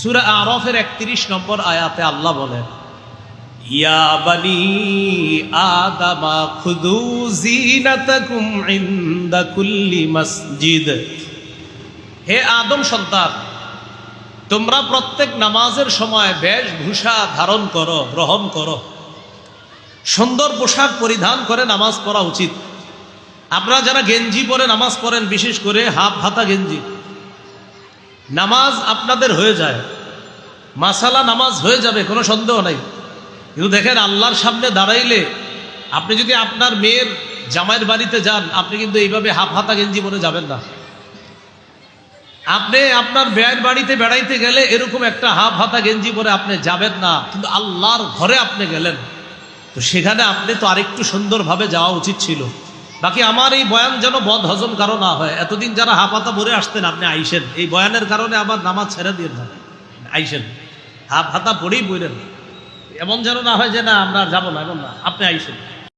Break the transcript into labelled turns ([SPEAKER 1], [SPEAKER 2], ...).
[SPEAKER 1] সুরা আরফের একত্রিশ নম্বর আয়াতে আল্লাহ বলেন, ইয়া বানি আদামা খুদু মসজিদ। হে আদম সন্তান, তোমরা প্রত্যেক নামাজের সময় বেশভূষা ধারণ করো গ্রহণ করো। সুন্দর পোশাক পরিধান করে নামাজ পড়া উচিত। আপনারা যারা গেঞ্জি পরে নামাজ পড়েন, বিশেষ করে হাফ হাতা গেঞ্জি নামাজ আপনাদের হয়ে যায়। মাসালা নামাজ হয়ে যাবে, কোনো সন্দেহ নাই। কিন্তু দেখেন, আল্লাহর সামনে দাঁড়াইলে আপনি যদি আপনার মেয়ের জামাইয়ের বাড়িতে যান, আপনি কিন্তু এইভাবে হাফ হাতা গেঞ্জি পরে যাবেন না। আপনি আপনার ব্যয়ের বাড়িতে বেড়াইতে গেলে এরকম একটা হাফ হাতা গেঞ্জি পরে আপনি যাবেন না, কিন্তু আল্লাহর ঘরে আপনি গেলেন। তো সেখানে আপনি তো আরেকটু সুন্দরভাবে যাওয়া উচিত ছিল। বাকি আমার এই বয়ান যেন বদ হজম কারও না হয়। এতদিন যারা হাফাতা ভরে আসতেন, আপনি আইসেন। এই বয়ানের কারণে আমার নামাজ ছেড়ে দিয়ে না আইসেন। হাফ হাতা পরেই বইলেন। এমন যেন না হয় যে, না, আমরা যাব না এমন না। আপনি আইসেন।